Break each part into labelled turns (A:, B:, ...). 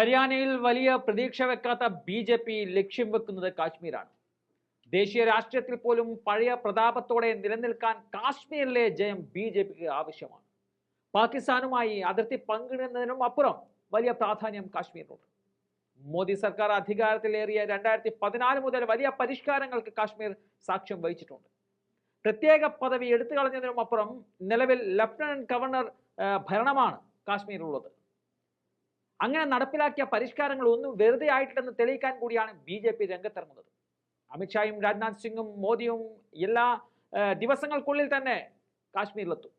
A: ഹരിയാനയിൽ വലിയ പ്രതീക്ഷ വെക്കാത്ത ബി ജെ പി ലക്ഷ്യം വെക്കുന്നത് കാശ്മീരാണ്. ദേശീയ രാഷ്ട്രീയത്തിൽ പോലും പഴയ പ്രതാപത്തോടെ നിലനിൽക്കാൻ കാശ്മീരിലെ ജയം ബി ജെ പിക്ക് ആവശ്യമാണ്. പാകിസ്ഥാനുമായി അതിർത്തി പങ്കിടുന്നതിനും അപ്പുറം വലിയ പ്രാധാന്യം കാശ്മീരിനുണ്ട്. മോദി സർക്കാർ അധികാരത്തിലേറിയ രണ്ടായിരത്തി പതിനാല് മുതൽ വലിയ പരിഷ്കാരങ്ങൾക്ക് കാശ്മീർ സാക്ഷ്യം വഹിച്ചിട്ടുണ്ട്. പ്രത്യേക പദവി എടുത്തു കളഞ്ഞതിനും അപ്പുറം നിലവിൽ ലഫ്റ്റനന്റ് ഗവർണർ ഭരണമാണ് കാശ്മീരിലുള്ളത്. അങ്ങനെ നടപ്പിലാക്കിയ പരിഷ്കാരങ്ങൾ ഒന്നും വെറുതെ ആയിട്ടില്ലെന്ന് തെളിയിക്കാൻ കൂടിയാണ് ബി ജെ പി രംഗത്തിറങ്ങുന്നത്. അമിത്ഷായും രാജ്നാഥ് സിംഗും മോദിയും എല്ലാ ദിവസങ്ങൾക്കുള്ളിൽ തന്നെ കാശ്മീരിലെത്തും.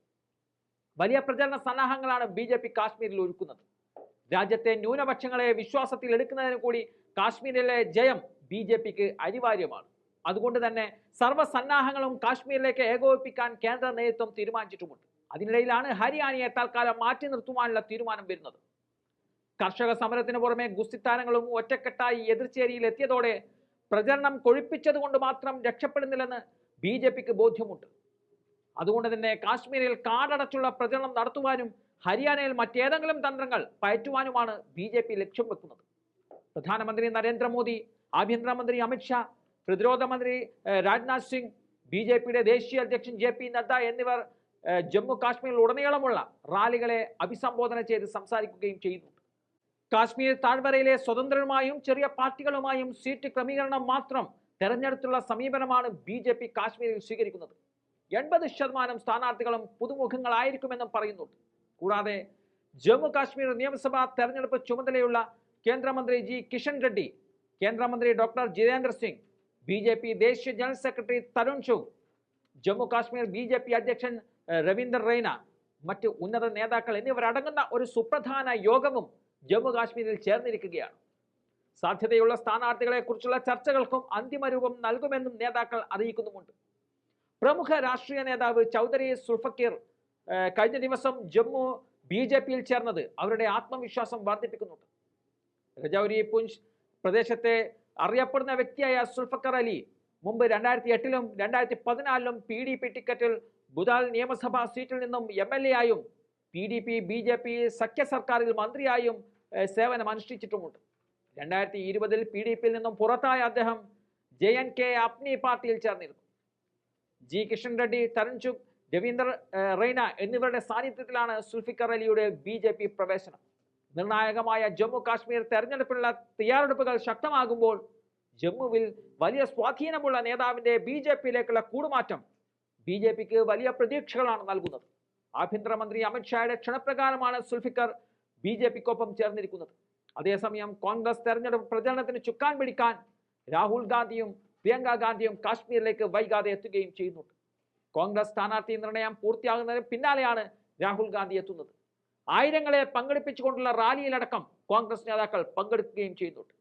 A: വലിയ പ്രചരണ സന്നാഹങ്ങളാണ് ബി ജെ പി കാശ്മീരിൽ ഒരുക്കുന്നത്. രാജ്യത്തെ ന്യൂനപക്ഷങ്ങളെ വിശ്വാസത്തിൽ എടുക്കുന്നതിന് കൂടി കാശ്മീരിലെ ജയം ബി ജെ പിക്ക് അനിവാര്യമാണ്. അതുകൊണ്ട് തന്നെ സർവസന്നാഹങ്ങളും കാശ്മീരിലേക്ക് ഏകോപിപ്പിക്കാൻ കേന്ദ്ര നേതൃത്വം തീരുമാനിച്ചിട്ടുമുണ്ട്. അതിനിടയിലാണ് ഹരിയാനയെ തൽക്കാലം മാറ്റി നിർത്തുവാനുള്ള തീരുമാനം വരുന്നത്. കർഷക സമരത്തിന് പുറമെ ഗുസ്തി താരങ്ങളും ഒറ്റക്കെട്ടായി എതിർചേരിയിൽ എത്തിയതോടെ പ്രചരണം കൊഴിപ്പിച്ചതുകൊണ്ട് മാത്രം രക്ഷപ്പെടുന്നില്ലെന്ന് ബി ജെ പിക്ക് ബോധ്യമുണ്ട്. അതുകൊണ്ട് തന്നെ കാശ്മീരിൽ കാടടച്ചുള്ള പ്രചരണം നടത്തുവാനും ഹരിയാനയിൽ മറ്റേതെങ്കിലും തന്ത്രങ്ങൾ പയറ്റുവാനുമാണ് ബി ജെ പി ലക്ഷ്യം വെക്കുന്നത്. പ്രധാനമന്ത്രി നരേന്ദ്രമോദി ആഭ്യന്തരമന്ത്രി അമിത്ഷാ പ്രതിരോധ മന്ത്രി രാജ്നാഥ് സിംഗ് ബി ജെ പിയുടെ ദേശീയ അധ്യക്ഷൻ ജെ പി നദ്ദ എന്നിവർ ജമ്മു കാശ്മീരിൽ ഉടനീളമുള്ള റാലികളെ അഭിസംബോധന ചെയ്ത് സംസാരിക്കുകയും ചെയ്യുന്നുണ്ട്. കാശ്മീർ താഴ്വരയിലെ സ്വതന്ത്രരുമായും ചെറിയ പാർട്ടികളുമായും സീറ്റ് ക്രമീകരണം മാത്രം തെരഞ്ഞെടുത്തുള്ള സമീപനമാണ് ബി ജെ പി കാശ്മീരിൽ സ്വീകരിക്കുന്നത്. എൺപത് ശതമാനം സ്ഥാനാർത്ഥികളും പുതുമുഖങ്ങളായിരിക്കുമെന്നും പറയുന്നുണ്ട്. കൂടാതെ ജമ്മു കാശ്മീർ നിയമസഭാ തെരഞ്ഞെടുപ്പ് ചുമതലയുള്ള കേന്ദ്രമന്ത്രി ജി കിഷൻ റെഡ്ഡി കേന്ദ്രമന്ത്രി doctor Jitendra Singh B J P ദേശീയ general secretary Tarun Chugh Jammu Kashmir B J P അധ്യക്ഷൻ രവീന്ദർ റെയ്ന മറ്റ് ഉന്നത നേതാക്കൾ എന്നിവരടങ്ങുന്ന ഒരു സുപ്രധാന യോഗവും ജമ്മു കാശ്മീരിൽ ചേർന്നിരിക്കുകയാണ്. സാധ്യതയുള്ള സ്ഥാനാർത്ഥികളെ കുറിച്ചുള്ള ചർച്ചകൾക്കും അന്തിമ രൂപം നൽകുമെന്നും നേതാക്കൾ അറിയിക്കുന്നുമുണ്ട്. പ്രമുഖ രാഷ്ട്രീയ നേതാവ് ചൗധരി സുൽഫക്കീർ കഴിഞ്ഞ ദിവസം ജമ്മു ബി ജെ പിയിൽ ചേർന്നത് അവരുടെ ആത്മവിശ്വാസം വർദ്ധിപ്പിക്കുന്നുണ്ട്. രജൌരി പുഞ്ച് പ്രദേശത്തെ അറിയപ്പെടുന്ന വ്യക്തിയായ സുൽഫക്കർ അലി മുമ്പ് രണ്ടായിരത്തി എട്ടിലും രണ്ടായിരത്തി പതിനാലിലും പി ഡി പി ടിക്കറ്റിൽ ബുദാൽ നിയമസഭാ സീറ്റിൽ നിന്നും എം എൽ എ ആയും P D P B J P സഖ്യ സർക്കാരിൽ മന്ത്രിയായും സേവനം അനുഷ്ഠിച്ചിട്ടുമുണ്ട്. രണ്ടായിരത്തി ഇരുപതിൽ പി ഡി പിയിൽ നിന്നും പുറത്തായ അദ്ദേഹം ജെ എൻ കെ അപ്നി പാർട്ടിയിൽ ചേർന്നിരുന്നു. ജി കിഷൻ റെഡ്ഡി തരുൺ ചുഗ് രവീന്ദർ റെയ്ന എന്നിവരുടെ സാന്നിധ്യത്തിലാണ് സുൽഫിക്കർ അലിയുടെ ബി ജെ പി പ്രവേശനം. നിർണായകമായ ജമ്മു കാശ്മീർ തെരഞ്ഞെടുപ്പിനുള്ള തയ്യാറെടുപ്പുകൾ ശക്തമാകുമ്പോൾ ജമ്മുവിൽ വലിയ സ്വാധീനമുള്ള നേതാവിന്റെ ബി ജെ പിയിലേക്കുള്ള കൂടുമാറ്റം ബി ജെ പിക്ക് വലിയ പ്രതീക്ഷകളാണ് നൽകുന്നത്. ആഭ്യന്തരമന്ത്രി അമിത്ഷായുടെ ക്ഷണപ്രകാരമാണ് സുൽഫിക്കർ ബി ജെ പിക്കൊപ്പം ചേർന്നിരിക്കുന്നത്. അതേസമയം കോൺഗ്രസ് തെരഞ്ഞെടുപ്പ് പ്രചരണത്തിന് ചുക്കാൻ പിടിക്കാൻ രാഹുൽ ഗാന്ധിയും പ്രിയങ്ക ഗാന്ധിയും കാശ്മീരിലേക്ക് വൈകാതെ എത്തുകയും ചെയ്യുന്നുണ്ട്. കോൺഗ്രസ് സ്ഥാനാർത്ഥി നിർണയം പൂർത്തിയാകുന്നതിന് പിന്നാലെയാണ് രാഹുൽ ഗാന്ധി എത്തുന്നത്. ആയിരങ്ങളെ പങ്കെടുപ്പിച്ചുകൊണ്ടുള്ള റാലിയിലടക്കം കോൺഗ്രസ് നേതാക്കൾ പങ്കെടുക്കുകയും ചെയ്യുന്നുണ്ട്.